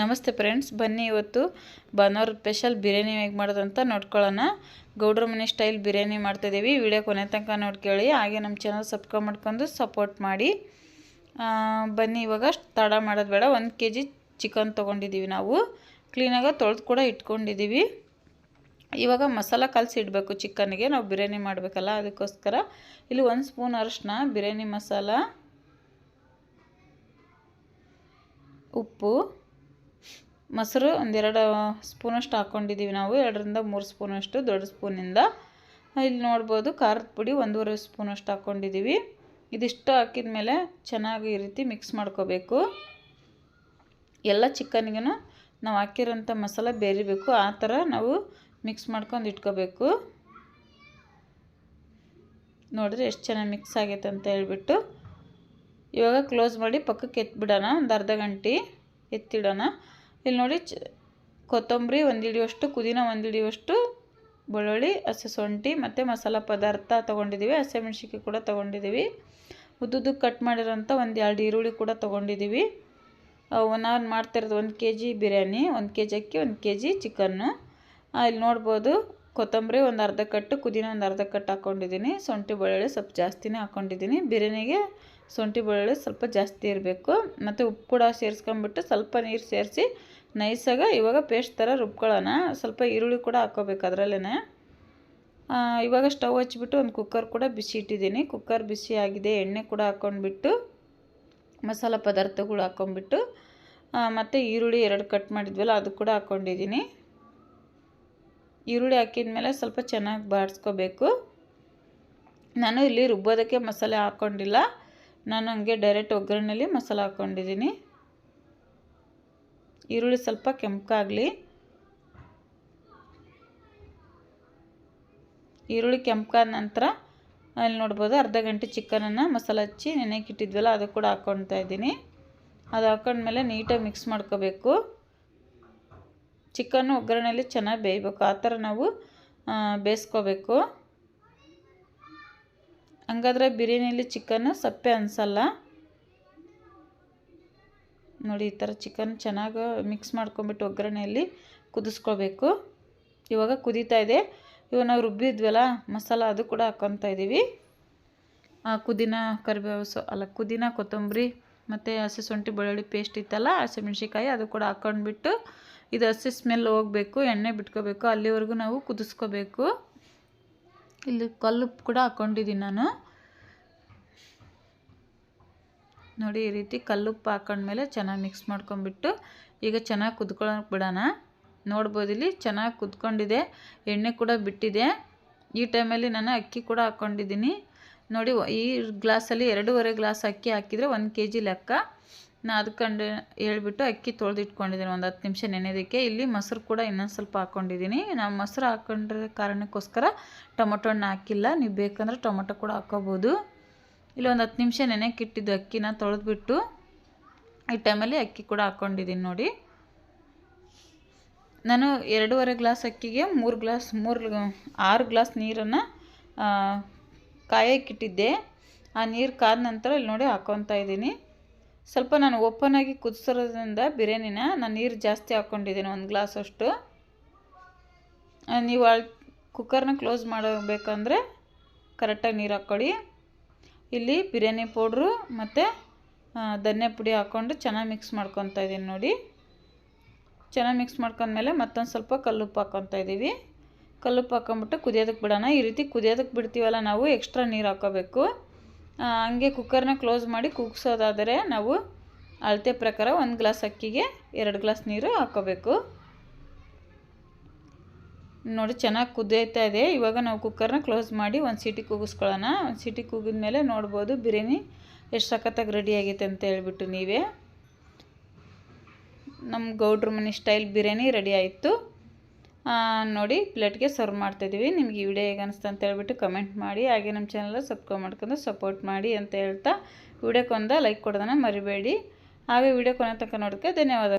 ನಮಸ್ತೆ ಫ್ರೆಂಡ್ಸ್, ಬನ್ನಿ ಇವತ್ತು ಬನ್ನೋರ್ ಸ್ಪೆಷಲ್ ಬಿರಿಯಾನಿ ಹೇಗೆ ಮಾಡೋದಂತ ನೋಡ್ಕೊಳ್ಳೋಣ. ಗೌಡ್ರ ಮನೆ ಸ್ಟೈಲ್ ಬಿರಿಯಾನಿ ಮಾಡ್ತಾಯಿದ್ದೀವಿ ವಿಡಿಯೋ ಕೊನೆ ತನಕ ನೋಡ್ಕೊಳ್ಳಿ. ಹಾಗೆ ನಮ್ಮ ಚಾನಲ್ ಸಬ್ಸ್ಕ್ರೈಬ್ ಮಾಡ್ಕೊಂಡು ಸಪೋರ್ಟ್ ಮಾಡಿ. ಬನ್ನಿ ಇವಾಗ ತಡ ಮಾಡೋದು ಬೇಡ. ಒಂದು ಕೆ ಜಿ ಚಿಕನ್ ತೊಗೊಂಡಿದ್ದೀವಿ ನಾವು ಕ್ಲೀನಾಗಿ ತೊಳೆದು ಕೂಡ ಇಟ್ಕೊಂಡಿದ್ದೀವಿ ಇವಾಗ ಮಸಾಲ ಕಲಸಿ ಇಡಬೇಕು ಚಿಕನ್ಗೆ ನಾವು ಬಿರಿಯಾನಿ ಮಾಡಬೇಕಲ್ಲ, ಅದಕ್ಕೋಸ್ಕರ. ಇಲ್ಲಿ ಒಂದು ಸ್ಪೂನ್ ಅರಶಿನ, ಬಿರಿಯಾನಿ ಮಸಾಲ, ಉಪ್ಪು. ಮೊಸರು ಒಂದೆರಡು ಸ್ಪೂನಷ್ಟು ಹಾಕ್ಕೊಂಡಿದ್ದೀವಿ ನಾವು, ಎರಡರಿಂದ ಮೂರು ಸ್ಪೂನಷ್ಟು, ದೊಡ್ಡ ಸ್ಪೂನಿಂದ. ಇಲ್ಲಿ ನೋಡ್ಬೋದು ಖಾರದ ಪುಡಿ ಒಂದೂವರೆ ಸ್ಪೂನಷ್ಟು ಹಾಕ್ಕೊಂಡಿದ್ದೀವಿ ಇದಿಷ್ಟು ಹಾಕಿದ ಮೇಲೆ ಚೆನ್ನಾಗಿ ಈ ರೀತಿ ಮಿಕ್ಸ್ ಮಾಡ್ಕೋಬೇಕು. ಎಲ್ಲ ಚಿಕನ್ಗೂ ನಾವು ಹಾಕಿರೋಂಥ ಮಸಾಲ ಬೇರಿಬೇಕು, ಆ ಥರ ನಾವು ಮಿಕ್ಸ್ ಮಾಡ್ಕೊಂಡು ಇಟ್ಕೋಬೇಕು. ನೋಡಿದ್ರೆ ಎಷ್ಟು ಚೆನ್ನಾಗಿ ಮಿಕ್ಸ್ ಆಗೈತೆ ಅಂತ ಹೇಳ್ಬಿಟ್ಟು. ಇವಾಗ ಕ್ಲೋಸ್ ಮಾಡಿ ಪಕ್ಕಕ್ಕೆ ಎತ್ಬಿಡೋಣ, ಒಂದು ಅರ್ಧ ಗಂಟೆ ಎತ್ತಿಡೋಣ. ಇಲ್ಲಿ ನೋಡಿ ಕೊತ್ತಂಬರಿ ಒಂದು ಹಿಡಿಯುವಷ್ಟು ಪುದೀನ ಒಂದು ಹಿಡಿಯುವಷ್ಟು ಬೆಳ್ಳುಳ್ಳಿ, ಹಸಿ ಶುಂಠಿ ಮತ್ತು ಮಸಾಲ ಪದಾರ್ಥ ತೊಗೊಂಡಿದ್ದೀವಿ. ಹಸಿಮೆಣ್ಸಿಕಾಯಿ ಕೂಡ ತೊಗೊಂಡಿದ್ದೀವಿ. ಉದ್ದುದ್ದು ಕಟ್ ಮಾಡಿರೋಂಥ ಒಂದು ಎರಡು ಈರುಳ್ಳಿ ಕೂಡ ತೊಗೊಂಡಿದ್ದೀವಿ. ಒನ್ ನಾನು ಮಾಡ್ತಿರೋದು ಒಂದು ಕೆ ಜಿ ಬಿರಿಯಾನಿ, ಒಂದು ಕೆ ಜಿ ಅಕ್ಕಿ, ಒಂದು ಕೆ ಜಿ ಚಿಕನ್ನು ಇಲ್ಲಿ ನೋಡ್ಬೋದು ಕೊತ್ತಂಬರಿ ಒಂದು ಅರ್ಧ ಕಟ್ಟು ಪುದೀನ ಒಂದು ಅರ್ಧ ಕಟ್ಟು ಹಾಕ್ಕೊಂಡಿದ್ದೀನಿ ಶುಂಠಿ, ಬೆಳ್ಳುಳ್ಳಿ ಸ್ವಲ್ಪ ಜಾಸ್ತಿನೇ ಹಾಕ್ಕೊಂಡಿದ್ದೀನಿ ಬಿರಿಯಾನಿಗೆ ಶುಂಠಿ ಬೆಳ್ಳುಳ್ಳಿ ಸ್ವಲ್ಪ ಜಾಸ್ತಿ ಇರಬೇಕು. ಮತ್ತು ಉಪ್ಪು ಕೂಡ ಸೇರಿಸ್ಕೊಂಬಿಟ್ಟು ಸ್ವಲ್ಪ ನೀರು ಸೇರಿಸಿ ನೈಸಾಗ ಇವಾಗ ಪೇಸ್ಟ್ ಥರ ರುಬ್ಕೊಳ್ಳೋಣ. ಸ್ವಲ್ಪ ಈರುಳ್ಳಿ ಕೂಡ ಹಾಕ್ಕೋಬೇಕು ಅದರಲ್ಲೇ ಇವಾಗ ಸ್ಟವ್ ಹಚ್ಚಿಬಿಟ್ಟು ಒಂದು ಕುಕ್ಕರ್ ಕೂಡ ಬಿಸಿ ಇಟ್ಟಿದ್ದೀನಿ. ಕುಕ್ಕರ್ ಬಿಸಿ ಆಗಿದೆ, ಎಣ್ಣೆ ಕೂಡ ಹಾಕ್ಕೊಂಡ್ಬಿಟ್ಟು ಮಸಾಲೆ ಪದಾರ್ಥಗಳು ಹಾಕ್ಕೊಂಬಿಟ್ಟು ಮತ್ತು ಈರುಳ್ಳಿ ಎರಡು ಕಟ್ ಮಾಡಿದ್ವಲ್ಲ, ಅದು ಕೂಡ ಹಾಕ್ಕೊಂಡಿದ್ದೀನಿ ಈರುಳ್ಳಿ ಹಾಕಿದ ಮೇಲೆ ಸ್ವಲ್ಪ ಚೆನ್ನಾಗಿ ಬಾಡಿಸ್ಕೋಬೇಕು ನಾನು ಇಲ್ಲಿ ರುಬ್ಬೋದಕ್ಕೆ ಮಸಾಲೆ ಹಾಕ್ಕೊಂಡಿಲ್ಲ ನಾನು ಹಂಗೆ ಡೈರೆಕ್ಟ್ ಒಗ್ಗರಣೆಯಲ್ಲಿ ಮಸಾಲ ಹಾಕ್ಕೊಂಡಿದ್ದೀನಿ. ಈರುಳ್ಳಿ ಸ್ವಲ್ಪ ಕೆಂಪಗಾಗಲಿ ಈರುಳ್ಳಿ ಕೆಂಪಾದ ನಂತರ ಅಲ್ಲಿ ನೋಡ್ಬೋದು ಅರ್ಧ ಗಂಟೆ ಚಿಕನನ್ನು ಮಸಾಲ ಹಚ್ಚಿ ನೆನೆಗೆ ಇಟ್ಟಿದ್ವಲ್ಲ ಅದು ಕೂಡ ಹಾಕ್ಕೊಳ್ತಾ ಇದ್ದೀನಿ. ಅದು ಹಾಕೊಂಡ್ಮೇಲೆ ನೀಟಾಗಿ ಮಿಕ್ಸ್ ಮಾಡ್ಕೋಬೇಕು. ಚಿಕನ್ನು ಒಗ್ಗರಣೆಯಲ್ಲಿ ಚೆನ್ನಾಗಿ ಬೇಯಬೇಕು. ಆ ಥರ ನಾವು ಬೇಯಿಸ್ಕೋಬೇಕು. ಹಂಗಾದ್ರೆ ಬಿರಿಯಾನಿಯಲ್ಲಿ ಚಿಕನ್ ಸಪ್ಪೆ ಅನಿಸಲ್ಲ. ನೋಡಿ, ಈ ಥರ ಚಿಕನ್ ಚೆನ್ನಾಗಿ ಮಿಕ್ಸ್ ಮಾಡ್ಕೊಂಬಿಟ್ಟು ಒಗ್ಗರಣೆಯಲ್ಲಿ ಕುದಿಸ್ಕೋಬೇಕು ಇವಾಗ ಕುದೀತಾ ಇದೆ. ಇವಾಗ ನಾವು ರುಬ್ಬಿದ್ವಲ್ಲ, ಮಸಾಲ ಅದು ಕೂಡ ಹಾಕ್ಕೊತಾ ಇದ್ದೀವಿ ಕುದಿನ ಕರಿಬೇವು ಸೊ, ಅಲ್ಲ ಕುದಿನ ಕೊತ್ತಂಬರಿ, ಮತ್ತು ಹಸಿ ಶುಂಠಿ, ಬೆಳ್ಳುಳ್ಳಿ ಪೇಸ್ಟ್ ಇತ್ತಲ್ಲ ಹಸಿಮೆಣ್ಸಿಕಾಯಿ ಅದು ಕೂಡ ಹಾಕ್ಕೊಂಡ್ಬಿಟ್ಟು ಇದು ಹಸಿ ಸ್ಮೆಲ್ ಹೋಗಬೇಕು, ಎಣ್ಣೆ ಬಿಟ್ಕೋಬೇಕು, ಅಲ್ಲಿವರೆಗೂ ನಾವು ಕುದಿಸ್ಕೋಬೇಕು. ಇಲ್ಲಿ ಕಲ್ಲು ಕೂಡ ಹಾಕ್ಕೊಂಡಿದ್ದೀನಿ ನಾನು. ನೋಡಿ ಈ ರೀತಿ ಕಲ್ಲುಪ್ಪು ಹಾಕೊಂಡ್ಮೇಲೆ ಚೆನ್ನಾಗಿ ಮಿಕ್ಸ್ ಮಾಡ್ಕೊಂಬಿಟ್ಟು ಈಗ ಚೆನ್ನಾಗಿ ಕುದ್ಕೊಳ್ಳೋಕೆ ಬಿಡೋಣ. ನೋಡ್ಬೋದು ಇಲ್ಲಿ ಚೆನ್ನಾಗಿ ಕುದ್ಕೊಂಡಿದೆ, ಎಣ್ಣೆ ಕೂಡ ಬಿಟ್ಟಿದೆ. ಈ ಟೈಮಲ್ಲಿ ನಾನು ಅಕ್ಕಿ ಕೂಡ ಹಾಕ್ಕೊಂಡಿದ್ದೀನಿ ನೋಡಿ, ಈ ಗ್ಲಾಸಲ್ಲಿ ಎರಡೂವರೆ ಗ್ಲಾಸ್ ಅಕ್ಕಿ ಹಾಕಿದರೆ ಒಂದು ಕೆ ಜಿ ಲೆಕ್ಕ. ನಾನು ಅದಕ್ಕಂಡು ಹೇಳ್ಬಿಟ್ಟು ಅಕ್ಕಿ ತೊಳೆದಿಟ್ಕೊಂಡಿದ್ದೀನಿ, ಒಂದು ಹತ್ತು ನಿಮಿಷ ನೆನೆಯೋದಕ್ಕೆ. ಇಲ್ಲಿ ಮೊಸರು ಕೂಡ ಇನ್ನೊಂದು ಸ್ವಲ್ಪ ಹಾಕ್ಕೊಂಡಿದ್ದೀನಿ ನಾವು ಮೊಸರು ಹಾಕ್ಕೊಂಡಿರೋ ಕಾರಣಕ್ಕೋಸ್ಕರ ಟೊಮೊಟೊ ಹಣ್ಣು ಹಾಕಿಲ್ಲ. ನೀವು ಬೇಕಂದ್ರೆ ಟೊಮೊಟೊ ಕೂಡ ಹಾಕ್ಕೋಬೋದು ಇಲ್ಲಿ ಒಂದು ಹತ್ತು ನಿಮಿಷ ನೆನೆಕ್ಕಿಟ್ಟಿದ್ದು ಅಕ್ಕಿನ ತೊಳೆದ್ಬಿಟ್ಟು, ಈ ಟೈಮಲ್ಲಿ ಅಕ್ಕಿ ಕೂಡ ಹಾಕ್ಕೊಂಡಿದ್ದೀನಿ ನೋಡಿ. ನಾನು ಎರಡೂವರೆ ಗ್ಲಾಸ್ ಅಕ್ಕಿಗೆ ಮೂರು ಗ್ಲಾಸ್, ಮೂರು ಆರು ಗ್ಲಾಸ್ ನೀರನ್ನು ಕಾಯಕ್ಕಿಟ್ಟಿದ್ದೆ ಆ ನೀರು ಕಾದ ನಂತರ ಇಲ್ಲಿ ನೋಡಿ ಹಾಕ್ಕೊತಾ ಇದ್ದೀನಿ. ಸ್ವಲ್ಪ ನಾನು ಓಪನ್ ಆಗಿ ಕುದಿಸಿರೋದ್ರಿಂದ ಬಿರಿಯಾನಿನ ನಾನು ನೀರು ಜಾಸ್ತಿ ಹಾಕ್ಕೊಂಡಿದ್ದೀನಿ ಒಂದು ಗ್ಲಾಸ್ ಅಷ್ಟು. ನೀವು ಕುಕ್ಕರ್ನ ಕ್ಲೋಸ್ ಮಾಡಬೇಕಂದ್ರೆ ಕರೆಕ್ಟಾಗಿ ನೀರು ಹಾಕ್ಕೊಳ್ಳಿ ಇಲ್ಲಿ ಬಿರಿಯಾನಿ ಪೌಡ್ರು ಮತ್ತು ಧನ್ಯ ಪುಡಿ ಹಾಕ್ಕೊಂಡು ಚೆನ್ನಾಗಿ ಮಿಕ್ಸ್ ಮಾಡ್ಕೊತಾ ಇದ್ದೀನಿ ನೋಡಿ. ಚೆನ್ನಾಗಿ ಮಿಕ್ಸ್ ಮಾಡ್ಕೊಂಡ್ಮೇಲೆ ಮತ್ತೊಂದು ಸ್ವಲ್ಪ ಕಲ್ಲುಪ್ಪು ಹಾಕ್ಕೊತಾ ಇದ್ದೀವಿ ಕಲ್ಲುಪ್ಪು ಹಾಕ್ಕೊಂಬಿಟ್ಟು ಕುದಿಯೋದಕ್ಕೆ ಬಿಡೋಣ. ಈ ರೀತಿ ಕುದಿಯೋದಕ್ಕೆ ಬಿಡ್ತೀವಲ್ಲ ನಾವು ಎಕ್ಸ್ಟ್ರಾ ನೀರು ಹಾಕೋಬೇಕು. ಹಂಗೆ ಕುಕ್ಕರ್ನ ಕ್ಲೋಸ್ ಮಾಡಿ ಕುಗ್ಸೋದಾದರೆ ನಾವು ಅಳತೆ ಪ್ರಕಾರ ಒಂದು ಗ್ಲಾಸ್ ಅಕ್ಕಿಗೆ ಎರಡು ಗ್ಲಾಸ್ ನೀರು ಹಾಕ್ಕೋಬೇಕು ನೋಡಿ, ಚೆನ್ನಾಗಿ ಕುದಿಯ್ತಾ ಇದೆ. ಇವಾಗ ನಾವು ಕುಕ್ಕರ್ನ ಕ್ಲೋಸ್ ಮಾಡಿ ಒಂದು ಸೀಟಿ ಕೂಗಿಸ್ಕೊಳ್ಳೋಣ. ಒಂದು ಸೀಟಿ ಕೂಗಿದ ಮೇಲೆ ನೋಡ್ಬೋದು ಬಿರಿಯಾನಿ ಎಷ್ಟು ಸಖತ್ತಾಗಿ ರೆಡಿ ಆಗೈತೆ ಅಂತ ಹೇಳ್ಬಿಟ್ಟು ನೀವೇ. ನಮ್ಮ ಗೌಡ್ರ ಮನೆ ಸ್ಟೈಲ್ ಬಿರಿಯಾನಿ ರೆಡಿ ಆಯಿತು. ನೋಡಿ ಪ್ಲೇಟ್ಗೆ ಸರ್ವ್ ಮಾಡ್ತಾಯಿದ್ದೀವಿ ನಿಮ್ಗೆ ಈ ವಿಡಿಯೋ ಹೇಗೆ ಅನಿಸ್ತು ಅಂತ ಹೇಳ್ಬಿಟ್ಟು ಕಮೆಂಟ್ ಮಾಡಿ. ಹಾಗೆ ನಮ್ಮ ಚಾನಲ್ ಸಬ್ಸ್ಕ್ರೈಬ್ ಮಾಡ್ಕೊಂಡು ಸಪೋರ್ಟ್ ಮಾಡಿ ಅಂತ ಹೇಳ್ತಾ ವಿಡಿಯೋಕ್ಕೊಂದ ಲೈಕ್ ಕೊಡೋದನ್ನು ಮರಿಬೇಡಿ. ಹಾಗೆ ವಿಡಿಯೋ ಕೊನೆ ತನಕ ನೋಡೋಕ್ಕೆ ಧನ್ಯವಾದ.